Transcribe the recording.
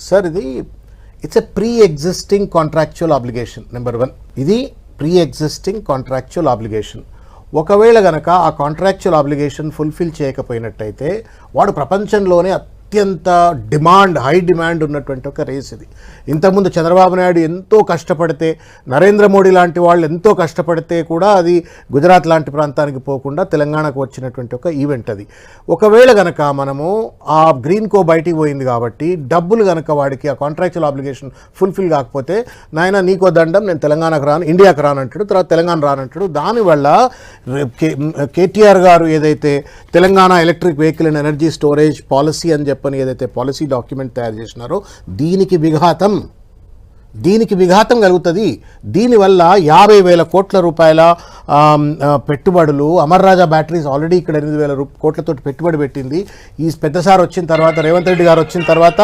Sir ఇది it's a pre existing contractual obligation number one ఇది pre existing contractual obligation ఒకవేళ గనక ఆ కాంట్రాక్చువల్ ఆబ్లిగేషన్ ఫుల్ఫిల్ చేయకపోయినట్టయితే వాడు ప్రపంచంలోనే అత్యంత డిమాండ్ హై డిమాండ్ ఉన్నటువంటి ఒక రేస్ ఇది. ఇంతకుముందు చంద్రబాబు నాయుడు ఎంతో కష్టపడితే నరేంద్ర మోడీ లాంటి వాళ్ళు ఎంతో కష్టపడితే కూడా అది గుజరాత్ లాంటి ప్రాంతానికి పోకుండా తెలంగాణకు వచ్చినటువంటి ఒక ఈవెంట్ అది. ఒకవేళ గనక మనము ఆ గ్రీన్ కో బయటికి పోయింది కాబట్టి డబ్బులు గనక వాడికి ఆ కాంట్రాక్చువల్ ఆబ్లిగేషన్ ఫుల్ఫిల్ కాకపోతే నాయన నీకో దండం నేను తెలంగాణకు రాను ఇండియాకు రానంటాడు తర్వాత తెలంగాణ రానంటాడు. దానివల్ల కేటీఆర్ గారు ఏదైతే Telangana electric vehicle and energy storage policy అని చెప్పి చెప్పని ఏదైతే పాలసీ డాక్యుమెంట్ తయారు చేసినారో దీనికి విఘాతం దీనికి విఘాతం కలుగుతుంది. దీనివల్ల యాభై వేల కోట్ల రూపాయల పెట్టుబడులు అమర్ రాజా బ్యాటరీస్ ఆల్రెడీ ఇక్కడ ఎనిమిది వేల కోట్లతో పెట్టుబడి పెట్టింది. ఈ పెద్దసారి వచ్చిన తర్వాత రేవంత్ రెడ్డి గారు వచ్చిన తర్వాత